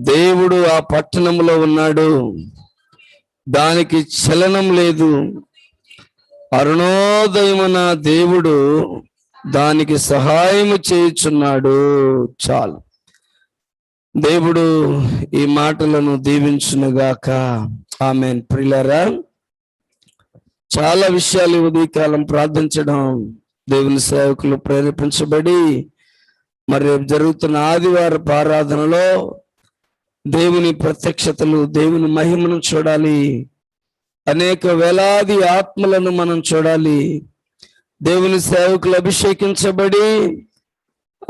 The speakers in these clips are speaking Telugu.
దేవుడు ఆ పట్టణంలో ఉన్నాడు. దానికి చలనం లేదు. అరుణోదయమున దేవుడు దానికి సహాయము చేయుచున్నాడు. చాలు. దేవుడు ఈ మాటలను దీవించునుగాక. ఆమె ప్రిలరా చాలా విషయాలు ఉదయకాలం ప్రార్థించడం దేవుని సేవకులు ప్రేరేపించబడి మరి రేపు జరుగుతున్న ఆదివారపు ఆరాధనలో దేవుని ప్రత్యక్షతలు దేవుని మహిమను చూడాలి. అనేక వేలాది ఆత్మలను మనం చూడాలి. దేవుని సేవకులు అభిషేకించబడి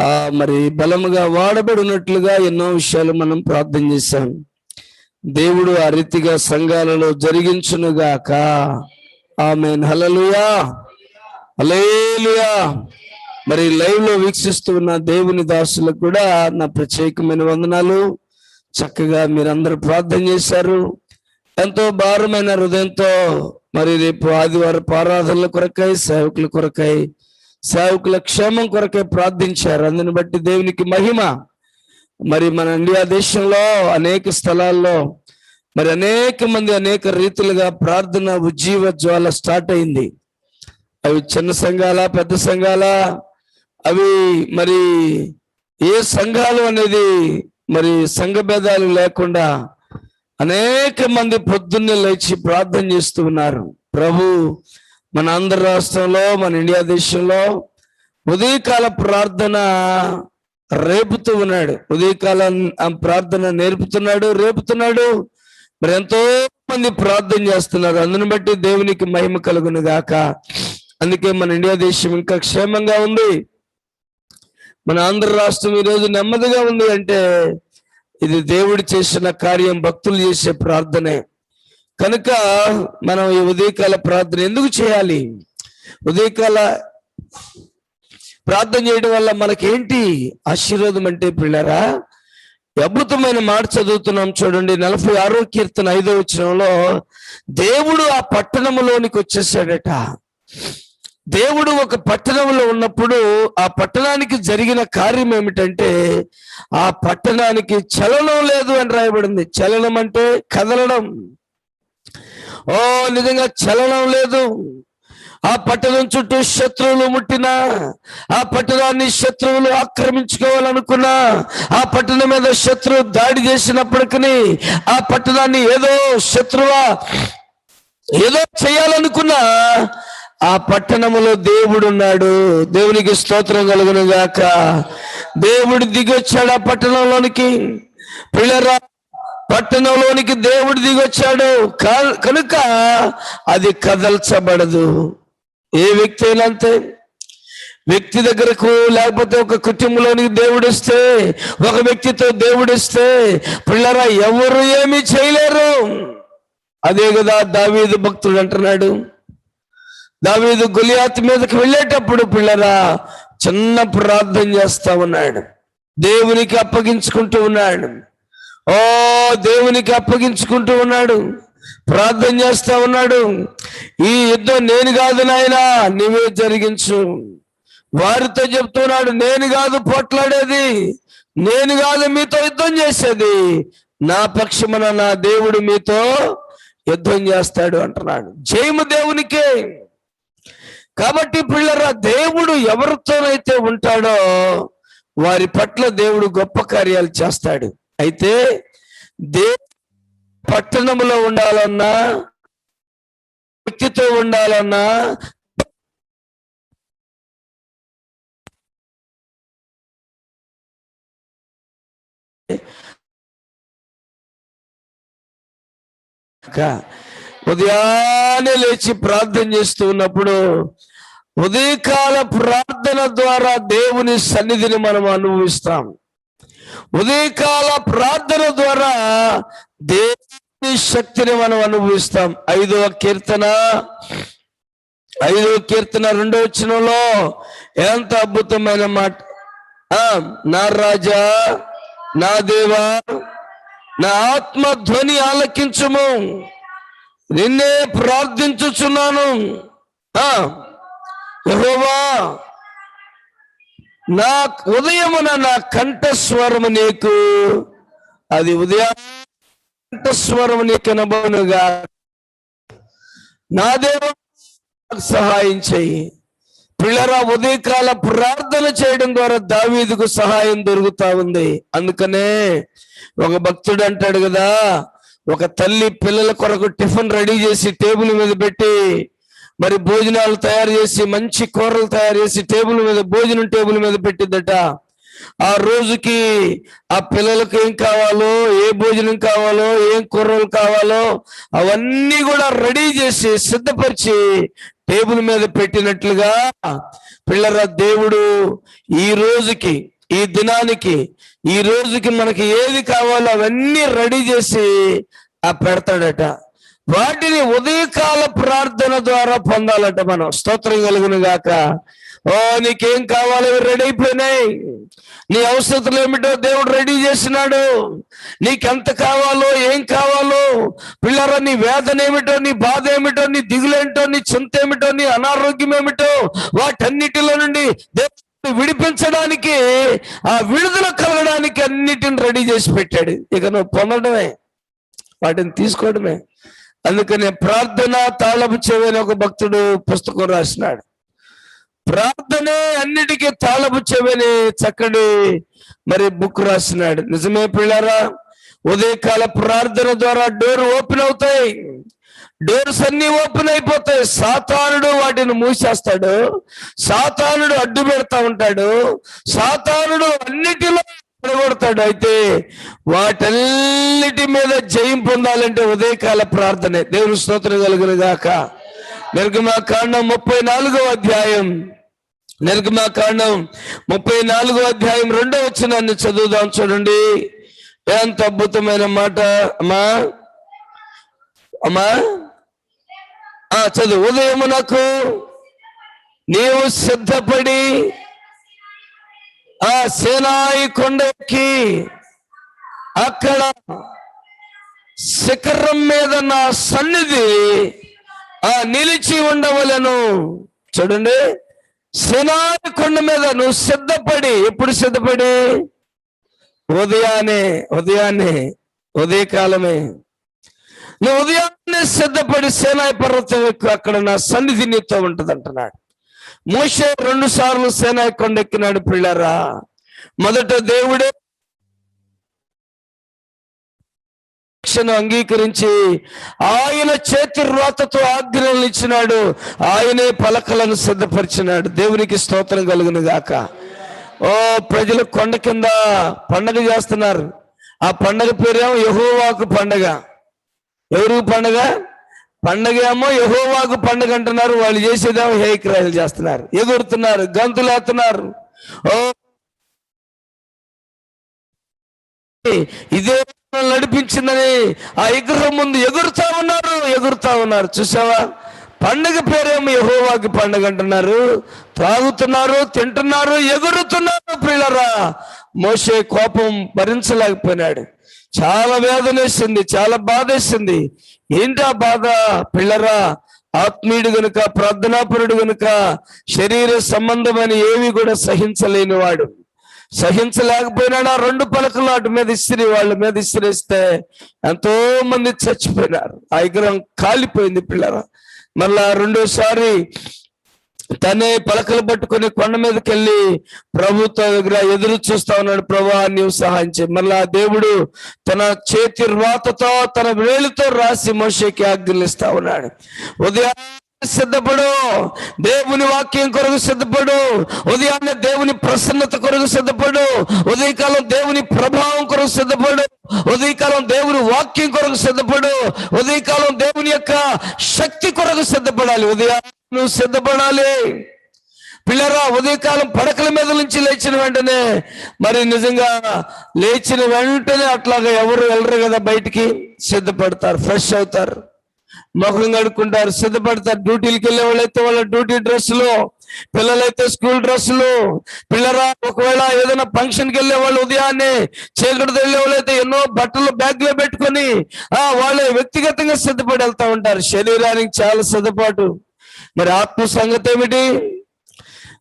ఆ మరి బలముగా వాడబడినట్లుగా ఎన్నో విషయాలు మనం ప్రార్థన చేశాం. దేవుడు ఆ రీతిగా సంఘాలలో జరిగించునుగాక. ఆమె హలలుయా అలేలుయా మరి లైవ్లో వీక్షిస్తూ ఉన్న దేవుని దాసులకు కూడా నా ప్రత్యేకమైన వందనాలు. చక్కగా మీరందరూ ప్రార్థన చేశారు. ఎంతో భారమైన హృదయంతో మరి రేపు ఆదివారం ఆరాధనల కొరకై సేవకుల కొరకై సేవకుల క్షేమం కొరకై ప్రార్థించారు. అందుని బట్టి దేవునికి మహిమ. మరి మన ఇండియా దేశంలో అనేక స్థలాల్లో మరి అనేక మంది అనేక రీతిలుగా ప్రార్థన ఉజ్జీవ జ్వాల స్టార్ట్ అయింది. అవి చిన్న సంఘాల పెద్ద సంఘాల అవి మరి ఏ సంఘాలు అనేది మరి సంఘ భేదాలు లేకుండా అనేక మంది పొద్దున్నే లేచి ప్రార్థన చేస్తూ ఉన్నారు. ప్రభు మన ఆంధ్ర రాష్ట్రంలో మన ఇండియా దేశంలో ఉదయకాల ప్రార్థన రేపుతూ ఉన్నాడు. ఉదయకాల ప్రార్థన నేర్పుతున్నాడు రేపుతున్నాడు. మరి ఎంతో మంది ప్రార్థన చేస్తున్నారు. అందుని బట్టి దేవునికి మహిమ కలుగును గాక. అందుకే మన ఇండియా దేశం ఇంకా క్షేమంగా ఉంది. మన ఆంధ్ర రాష్ట్రం ఈరోజు నెమ్మదిగా ఉంది అంటే ఇది దేవుడు చేసిన కార్యం భక్తులు చేసే ప్రార్థనే. కనుక మనం ఈ ఉదయకాల ప్రార్థన ఎందుకు చేయాలి? ఉదయకాల ప్రార్థన చేయడం వల్ల మనకేంటి ఆశీర్వాదం అంటే పిల్లరా? అద్భుతమైన మాట చదువుతున్నాం చూడండి నలభై ఆరో కీర్తన ఐదో వచ్చినంలో దేవుడు ఆ పట్టణంలోనికి వచ్చేసాడట. దేవుడు ఒక పట్టణంలో ఉన్నప్పుడు ఆ పట్టణానికి జరిగిన కార్యం ఏమిటంటే ఆ పట్టణానికి చలనం లేదు అని రాయబడింది. చలనం అంటే కదలడం. ఓ నిజంగా చలనం లేదు. ఆ పట్టణం చుట్టూ శత్రువులు ముట్టినా ఆ పట్టణాన్ని శత్రువులు ఆక్రమించుకోవాలనుకున్నా ఆ పట్టణం మీద శత్రువు దాడి చేసినప్పటికీ ఆ పట్టణాన్ని ఏదో శత్రువా ఏదో చేయాలనుకున్నా ఆ పట్టణములో దేవుడు ఉన్నాడు దేవునికి స్తోత్రం కలుగును గాక దేవుడు దిగొచ్చాడు ఆ పట్టణంలోనికి. పిల్లరా పట్టణంలోనికి దేవుడు దిగొచ్చాడు. కనుక అది కదల్చబడదు. ఏ వ్యక్తి అయినా అంతే. వ్యక్తి దగ్గరకు లేకపోతే ఒక కుటుంబంలోనికి దేవుడు ఇస్తే ఒక వ్యక్తితో దేవుడు ఇస్తే పిల్లరా ఎవరు ఏమీ చేయలేరు. అదే కదా దావీదు భక్తుడు అంటున్నాడు. దావీదు గులియాత్ మీదకి వెళ్ళేటప్పుడు పిల్లరా చిన్న ప్రార్థన చేస్తా ఉన్నాడు. దేవునికి అప్పగించుకుంటూ ఉన్నాడు. ఓ దేవునికి అప్పగించుకుంటూ ఉన్నాడు. ప్రార్థన చేస్తా ఉన్నాడు. ఈ యుద్ధం నేను కాదు నాయనా నీవే జరిగించు. వారితో చెప్తున్నాడు నేను కాదు పోట్లాడేది నేను కాదు మీతో యుద్ధం చేసేది. నా పక్షమున నా దేవుడు మీతో యుద్ధం చేస్తాడు అంటున్నాడు. జయము దేవునికే. కాబట్టి పిల్లరా దేవుడు ఎవరితోనైతే ఉంటాడో వారి పట్ల దేవుడు గొప్ప కార్యాలు చేస్తాడు. అయితే దే పట్టణంలో ఉండాలన్నా వ్యక్తితో ఉండాలన్నా కా- ఉదయాన్నే లేచి ప్రార్థన చేస్తూ ఉన్నప్పుడు ఉదయకాల ప్రార్థన ద్వారా దేవుని సన్నిధిని మనం అనుభవిస్తాం. ఉదయకాల ప్రార్థన ద్వారా దేవుని శక్తిని మనం అనుభవిస్తాం. ఐదవ కీర్తన ఐదవ కీర్తన రెండవ వచ్చినలో ఎంత అద్భుతమైన మాట. నా రాజా నా దేవా నా ఆత్మ ధ్వని ఆలకించుము. నిన్నే ప్రార్థించుచున్నాను. నా ఉదయమున నా కంఠస్వరము నీకు. అది ఉదయం కంఠస్వరము నీకు అనుభవనుగా నా దేవ సహాయం చేయి. పిల్లరా ఉదయకాల ప్రార్థన చేయడం ద్వారా దావీదుకు సహాయం దొరుకుతా ఉంది. అందుకనే ఒక భక్తుడు అంటాడు కదా ఒక తల్లి పిల్లల కొరకు టిఫిన్ రెడీ చేసి టేబుల్ మీద పెట్టి మరి భోజనాలు తయారు చేసి మంచి కూరలు తయారు చేసి టేబుల్ మీద భోజనం టేబుల్ మీద పెట్టిద్దట ఆ రోజుకి ఆ పిల్లలకు ఏం కావాలో ఏ భోజనం కావాలో ఏం కూరలు కావాలో అవన్నీ కూడా రెడీ చేసి సిద్ధపరిచి టేబుల్ మీద పెట్టినట్లుగా పిల్లల దేవుడు ఈ రోజుకి ఈ దినానికి ఈ రోజుకి మనకి ఏది కావాలో అవన్నీ రెడీ చేసి ఆ పెడతాడట. వాటిని ఉదయకాల ప్రార్థన ద్వారా పొందాలట మనం. స్తోత్రం కలుగును గాక. ఓ నీకేం కావాలో రెడీ అయిపోయినాయి. నీ అవసరతలు ఏమిటో దేవుడు రెడీ చేసినాడు. నీకెంత కావాలో ఏం కావాలో పిల్లరా నీ వేదన ఏమిటో నీ బాధ ఏమిటో నీ దిగులేమిటో నీ చింత ఏమిటో నీ అనారోగ్యం ఏమిటో వాటన్నిటిలో నుండి దేవుడు విడిపించడానికి ఆ విడుదల కలగడానికి అన్నిటిని రెడీ చేసి పెట్టాడు. ఇక నువ్వు పొందడమే వాటిని తీసుకోవడమే. అందుకనే ప్రార్థన తాళపు చెవి ఒక భక్తుడు పుస్తకం రాసినాడు. ప్రార్థనే అన్నిటికీ తాళపు చెవని చక్కటి మరి బుక్ రాసినాడు. నిజమే పిల్లరా? ఉదయకాల ప్రార్థన ద్వారా డోర్ ఓపెన్ అవుతాయి. డోర్స్ అన్ని ఓపెన్ అయిపోతాయి. సాతానుడు వాటిని మూసేస్తాడు. సాతానుడు అడ్డు పెడతా ఉంటాడు. సాతానుడు అన్నిటిలో పడగొడతాడు అయితే వాటన్నిటి మీద జయం పొందాలంటే ఉదయకాల ప్రార్థనే. దేవుని స్తోత్రం కలుగును గాక. నిర్గమా కాండం ముప్పై నాలుగో అధ్యాయం. నిర్గమా కాండం ముప్పై నాలుగో అధ్యాయం రెండో వచ్చినాన్ని చదువుదాం చూడండి. ఎంత అద్భుతమైన మాట. అమ్మా. అమ్మా. ఆ చదువు ఉదయమునకు నీవు సిద్ధపడి ఆ సేనాయి కొండకి అక్కడ శిఖరం మీద నా సన్నిధి ఆ నిలిచి ఉండవలను. చూడండి సేనాయి కొండ మీద నువ్వు సిద్ధపడి ఎప్పుడు సిద్ధపడి? ఉదయాన్నే ఉదయాన్నే ఉదయకాలమే. నువ్వు ఉదయాన్నే సిద్ధపడి సేనాయ పర్వతం ఎక్కు అక్కడ నా సన్నిధి నీతో ఉంటుంది అంటున్నాడు మోషే రెండు సార్లు సేనాయ కొండ ఎక్కినాడు పిల్లరా. మొదట దేవుడే శిక్షను అంగీకరించి ఆయన చేతి రాతతో ఆజ్ఞలను ఇచ్చినాడు. ఆయనే పలకలను సిద్ధపరిచినాడు. దేవునికి స్తోత్రం కలుగును గాక. ఓ ప్రజలు కొండ కింద పండగ చేస్తున్నారు. ఆ పండగ పేరేమో యహోవాకు పండగ. ఎవరికి పండగ? పండగ ఏమో యహోవాకు పండగ అంటున్నారు. వాళ్ళు చేసేదేమో హేక్రాయలు చేస్తున్నారు. ఎగురుతున్నారు గంతులేస్తున్నారు ఓ. ఇదే నడిపించిందని ఆ విగ్రహం ముందు ఎగురుతా ఉన్నారు ఎగురుతా ఉన్నారు. చూసావా? పండగ పేరేమో యహోవాకి పండగ అంటున్నారు. త్రాగుతున్నారు తింటున్నారు ఎగురుతున్నారు పిల్లరా మోసే కోపం భరించలేకపోయినాడు. చాలా వేదనేసింది చాలా బాధేసింది ఏంటి ఆ బాధ? పిల్లరా ఆత్మీయుడు గనుక ప్రార్థనాపరుడు గనుక శరీర సంబంధమైన ఏవి కూడా సహించలేని వాడు సహించలేకపోయినాడు రెండు పలకలు అటు మీద ఇస్త్రీ వాళ్ళ మీద ఇసిరేస్తే ఎంతో మంది చచ్చిపోయినారు. ఆ విగ్రహం కాలిపోయింది పిల్లరా. మళ్ళా రెండోసారి తనే పలకలు పట్టుకొని కొండ మీదకి వెళ్ళి ప్రభుత్వ దగ్గర ఎదురు చూస్తా ఉన్నాడు. ప్రభా నీవు సహాయం చేయి. మళ్ళా దేవుడు తన చేతి రాతతో తన వేలుతో రాసి మోషేకి ఆజ్ఞలిస్తా ఉన్నాడు. ఉదయం సిద్ధపడు. దేవుని వాక్యం కొరకు సిద్ధపడు. ఉదయాన్నే దేవుని ప్రసన్నత కొరకు సిద్ధపడు. ఉదయకాలం దేవుని ప్రభావం కొరకు సిద్ధపడు. ఉదయకాలం దేవుని వాక్యం కొరకు సిద్ధపడు. ఉదయకాలం దేవుని యొక్క శక్తి కొరకు సిద్ధపడాలి. ఉదయం నువ్వు సిద్ధపడాలి. పిల్లరా ఉదయకాలం పడకల మీద నుంచి లేచిన వెంటనే మరి నిజంగా లేచిన వెంటనే అట్లాగా ఎవరు వెళ్ళరు కదా బయటికి? సిద్ధపడతారు ఫ్రెష్ అవుతారు. ముఖం కడుక్కుంటారు సిద్ధపడతారు. డ్యూటీలకు వెళ్ళే వాళ్ళైతే వాళ్ళ డ్యూటీ డ్రెస్సులు పిల్లలైతే స్కూల్ డ్రెస్సులు. పిల్లరా ఒకవేళ ఏదైనా ఫంక్షన్కి వెళ్ళే వాళ్ళు ఉదయాన్నే చీకటితో వెళ్ళే వాళ్ళైతే ఎన్నో బట్టలు బ్యాగ్లో పెట్టుకొని ఆ వాళ్ళు వ్యక్తిగతంగా సిద్ధపడి వెళ్తా ఉంటారు. శరీరానికి చాలా సిద్ధపాటు. మరి ఆత్మ సంగతి ఏమిటి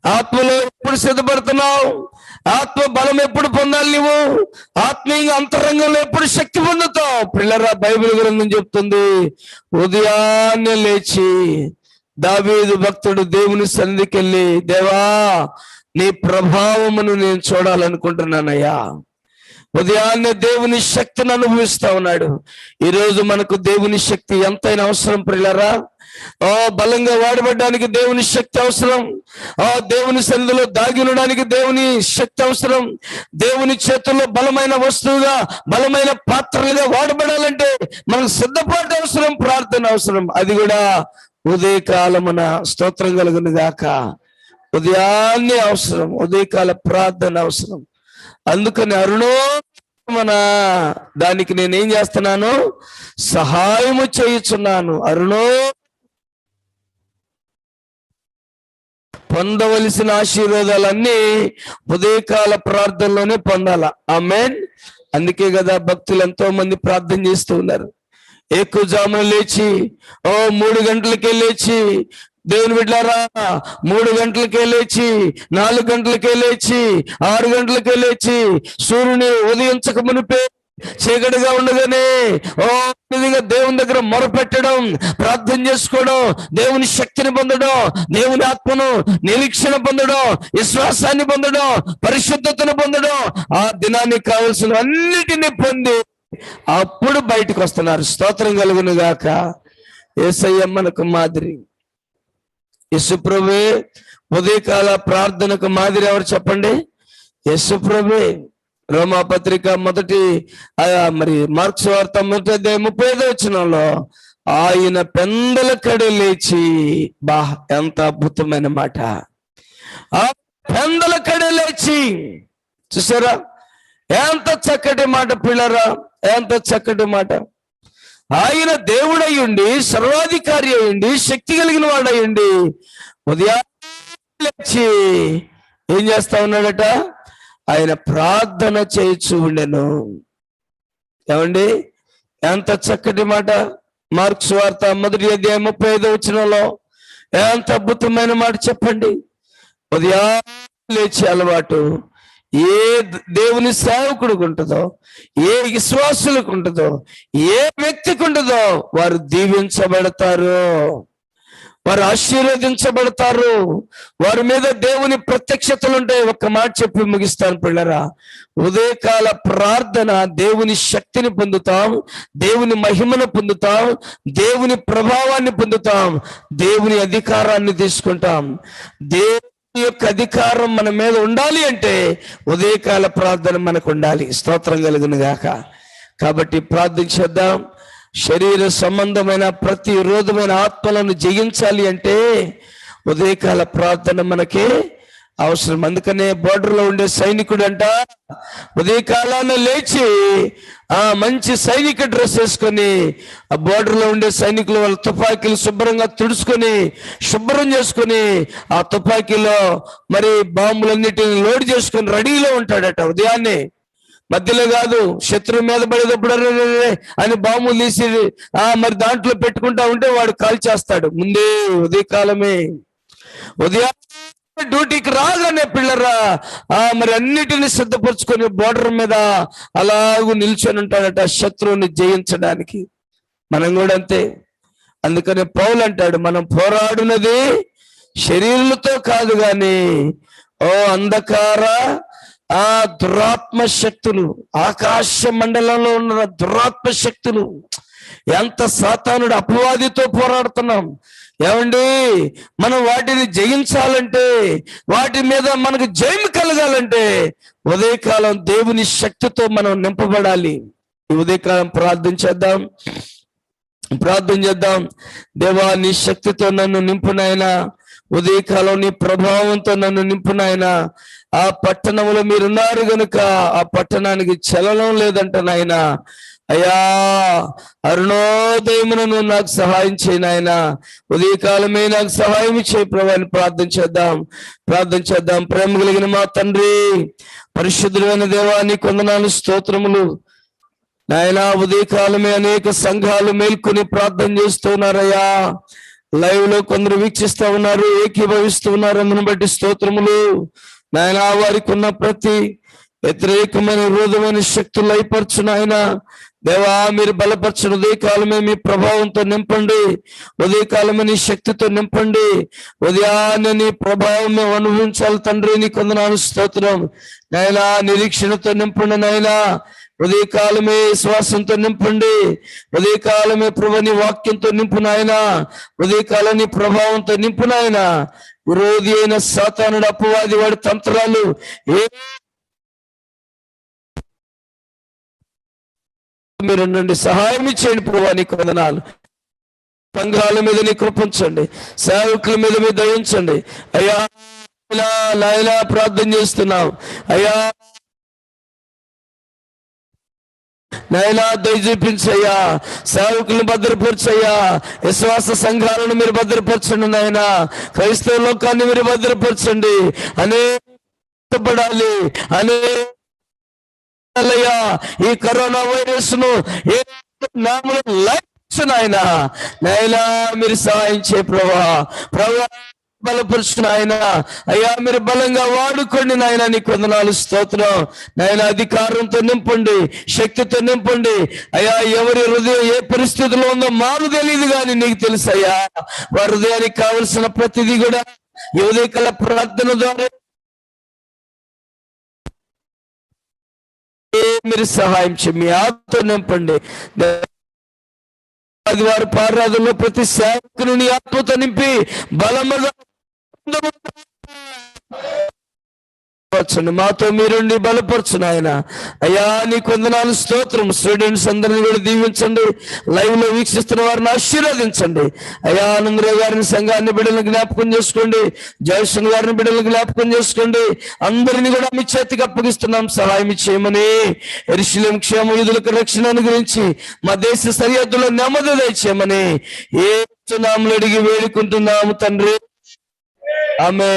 ఆత్మలో ఎప్పుడు సిద్ధపడుతున్నావు? ఆత్మ బలం ఎప్పుడు పొందాలి నువ్వు ఆత్మీయంగా అంతరంగంలో ఎప్పుడు శక్తి పొందుతావు? పిల్లరా బైబిల్ గ్రంథం చెప్తుంది ఉదయాన్నే లేచి దావీదు భక్తుడు దేవుని సన్నిధికి వెళ్ళి దేవా నీ ప్రభావమును నేను చూడాలనుకుంటున్నానయ్యా. ఉదయాన్నే దేవుని శక్తిని అనుభవిస్తా ఉన్నాడు. ఈ రోజు మనకు దేవుని శక్తి ఎంతైనా అవసరం ప్రిల్లరా ఆ బలంగా వాడబడడానికి దేవుని శక్తి అవసరం. ఆ దేవుని సన్నిధిలో దాగి ఉండడానికి దేవుని శక్తి అవసరం. దేవుని చేతుల్లో బలమైన వస్తువుగా బలమైన పాత్రలుగా వాడబడాలంటే మనకు సిద్ధపాటు అవసరం ప్రార్థన అవసరం. అది కూడా ఉదయకాలమున స్తోత్రం కలుగును గాక. ఉదయాన్నే అవసరం ఉదయకాల ప్రార్థన అవసరం. అందుకని అరుణో మన దానికి నేనేం చేస్తున్నాను? సహాయము చేయుచున్నాను. అరుణో పొందవలసిన ఆశీర్వాదాలన్నీ ఉదయకాల ప్రార్థనలోనే పొందాల. ఆ మేన్ అందుకే కదా భక్తులు ఎంతో మంది ప్రార్థన చేస్తూ ఉన్నారు. ఎక్కువ జామున లేచి ఓ మూడు గంటలకే లేచి దేవుని బిడ్డారా మూడు గంటలకే లేచి నాలుగు గంటలకే లేచి ఆరు గంటలకే లేచి సూర్యుని ఉదయించక మునిపే చీకటిగా ఉండగానే ఓ విధంగా దేవుని దగ్గర మొరపెట్టడం ప్రార్థన చేసుకోవడం దేవుని శక్తిని పొందడం దేవుని ఆత్మను నిరీక్షణ పొందడం విశ్వాసాన్ని పొందడం పరిశుద్ధతను పొందడం ఆ దినానికి కావలసిన అన్నిటిని పొంది అప్పుడు బయటకు వస్తున్నారు. స్తోత్రం కలుగును గాక. ఏసయ్య మనకు మాదిరి. యశుప్రభే ఉదయకాల ప్రార్థనకు మాదిరి ఎవరు చెప్పండి? యశుప్రభే రోమాపత్రిక మొదటి మరి మార్క్స్ వార్త మొదటి ముప్పై ఐదో వచనంలో ఆయన పెందల కడి లేచి బా ఎంత అద్భుతమైన మాట. ఆ పెందల కడి లేచి చూసారా? ఎంత చక్కటి మాట పిల్లరా ఎంత చక్కటి మాట. ఆయన దేవుడయ్యుండి సర్వాధికారి అయ్యండి శక్తి కలిగిన వాడయ్యండి ఉదయాచి లేచి ఏం చేస్తా ఉన్నాడట? ఆయన ప్రార్థన చేయొచ్చు ఉండెను. ఏమండి? ఎంత చక్కటి మాట. మార్క్స్ వార్త మొదటి అధ్యాయం ముప్పై ఐదో వచ్చినలో ఎంత అద్భుతమైన మాట చెప్పండి. ఉదయా లేచి అలవాటు. ఏ దేవుని సేవకుడికి ఉంటుందో ఏ విశ్వాసులకు ఉంటుందో ఏ వ్యక్తికి ఉంటుందో వారు దీవించబడతారు. వారు ఆశీర్వదించబడతారు. వారి మీద దేవుని ప్రత్యక్షతలు ఉంటాయి ఒక మాట చెప్పి ముగిస్తాను పిల్లరా. ఉదయకాల ప్రార్థన దేవుని శక్తిని పొందుతాం దేవుని మహిమను పొందుతాం దేవుని ప్రభావాన్ని పొందుతాం దేవుని అధికారాన్ని తీసుకుంటాం. దేవుని యొక్క అధికారం మన మీద ఉండాలి అంటే ఉదయకాల ప్రార్థన మనకు ఉండాలి స్తోత్రం కలుగును గాక కాబట్టి ప్రార్థించేద్దాం శరీర సంబంధమైన ప్రతి రోధమైన ఆత్మలను జయించాలి అంటే ఉదయకాల ప్రార్థన మనకి అవసరం. అందుకనే బోర్డర్లో లో ఉండే సైనికుడు అంట ఉదయకాలాన లేచి ఆ మంచి సైనిక డ్రెస్ వేసుకొని ఆ బోర్డర్లో లో ఉండే సైనికులు వాళ్ళ తుపాకీలు శుభ్రంగా తుడుచుకొని శుభ్రం చేసుకొని ఆ తుపాకీలో మరి బాంబులన్నిటిని లోడ్ చేసుకొని రెడీలో ఉంటాడట ఉదయాన్నే. మధ్యలో కాదు శత్రువు మీద పడేటప్పుడు అని బాంబులు తీసి ఆ మరి దాంట్లో పెట్టుకుంటా ఉంటే వాడు కాల్ చేస్తాడు ముందే ఉదయకాలమే. ఉదయం డ్యూటీకి రాగానే పిల్లరా? ఆ మరి అన్నిటిని సిద్ధపరచుకొని బోర్డర్ మీద అలాగూ నిల్చొని ఉంటాడట శత్రువుని జయించడానికి. మనం కూడా అంతే. అందుకని పౌలు అంటాడు మనం పోరాడునది శరీరులతో కాదు గాని ఓ అంధకార ఆ దురాత్మ శక్తులు ఆకాశ మండలంలో ఉన్న దురాత్మ శక్తులు. ఎంత సాతానుడు అపవాదితో పోరాడుతున్నాం. ఏమండి? మనం వాటిని జయించాలంటే వాటి మీద మనకు జయం కలగాలంటే ఉదయకాలం దేవుని శక్తితో మనం నింపబడాలి. ఈ ఉదయకాలం ప్రార్థన చేద్దాం. ప్రార్థన చేద్దాం. దేవా నీ శక్తితో నన్ను నింపునైనా ఉదయకాలం నీ ప్రభావంతో నన్ను నింపునాయన ఆ పట్టణంలో మీరున్నారు గనుక ఆ పట్టణానికి చలనం లేదంట నాయన. అయ్యా అరుణోదయమున నువ్వు నాకు సహాయం చేయనాయన ఉదయకాలమే నాకు సహాయం చేయి ప్రభాని ప్రార్థన చేద్దాం. ప్రార్థన చేద్దాం. ప్రేమ కలిగిన మా తండ్రి పరిశుద్ధులైన దేవాన్ని కొందనాలు స్తోత్రములు. నాయనా ఉదయకాలమే అనేక సంఘాలు మేల్కొని ప్రార్థన చేస్తున్నారయ్యా లైవ్లో కొందరు వీక్షిస్తూ ఉన్నారు ఏకీభవిస్తూ ఉన్నారు. అందును బట్టి స్తోత్రములు. నాయన వారికి ఉన్న ప్రతి వ్యతిరేకమైన విరోధమైన శక్తులు లయపరచు నాయన. దేవా మీరు బలపరచు ఉదయకాలమే మీ ప్రభావంతో నింపండి. ఉదయకాలమే నీ శక్తితో నింపండి. ఉదయాన్నే నీ ప్రభావం మేము అనుభవించాలి తండ్రి నీ కొందనాను స్తోత్రం. నైనా నిరీక్షణతో నింపండి నైనా ఉదయకాలమే శ్వాసంతో నింపండి. ఉదయకాలమే ప్రభు నీ వాక్యంతో నింపు నాయన. ఉదయకాలం నీ ప్రభావంతో నింపు నాయన. విరోధి అయిన సాతానుడు అపవాది వాడి తంత్రాలు ఏ మీరు నుండి సహాయం చేయండి ప్రభా నీ కొందనాలు సంఘాల మీద నీ కృపించండి సేవకుల మీద మీ దయించండి అయ్యా ఇలా ప్రార్థన చేస్తున్నాం. అయ్యా నాయనా దయ చూపించయ్యా. సేవకులను భద్రపరచయ్యా. విశ్వాస సంఘాలను మీరు భద్రపరచండి నాయన. క్రైస్తవ లోకాన్ని మీరు భద్రపరచండి. అనే పడాలి. అనే అయ్యా ఈ కరోనా వైరస్ను ఏ నామలో లైఫ్ నాయన. నాయనా మీరు సహాయం చే ప్రభా. ప్రభా బలపరుచు నాయన. అయ్యా మీరు బలంగా వాడుకోండి నాయన నీ కొందనాలు స్తోత్రం. నాయన అధికారంతో నింపండి శక్తితో నింపండి. అయ్యా ఎవరి హృదయం ఏ పరిస్థితిలో ఉందో మాకు తెలియదు కానీ నీకు తెలుసు అయ్యా వారి హృదయానికి కావలసిన ప్రతిదీ కూడా యువదీకల ప్రార్థన ద్వారా మీరు సహాయం చేయ మీ ఆత్మతో నింపండి. వారి పారాధనలో ప్రతి సేవకుని ఆత్మతో నింపి బలముగా బలపరచండి మాతో మీరుండి బలపరచు ఆయన. అయ్యా నీ కొందనాలు స్తోత్రం స్టూడెంట్స్ అందరిని కూడా దీవించండి. లైవ్లో వీక్షిస్తున్న వారిని ఆశీర్వదించండి. అయ్యా ఆనందరావు గారిని సంఘాన్ని బిడ్డలను జ్ఞాపకం చేసుకోండి. జయశ్వన్ గారిని బిడ్డలను జ్ఞాపకం చేసుకోండి. అందరిని కూడా మీ చేతికి అప్పగిస్తున్నాం. సహాయం చేయమని ఎరుశలేం క్షేమ విధులకు రక్షణ గురించి మా దేశ సరిహద్దులో నెమ్మది దయచేయమని ఏ నామలు అడిగి వేడుకుంటున్నాము తండ్రి. ఆమె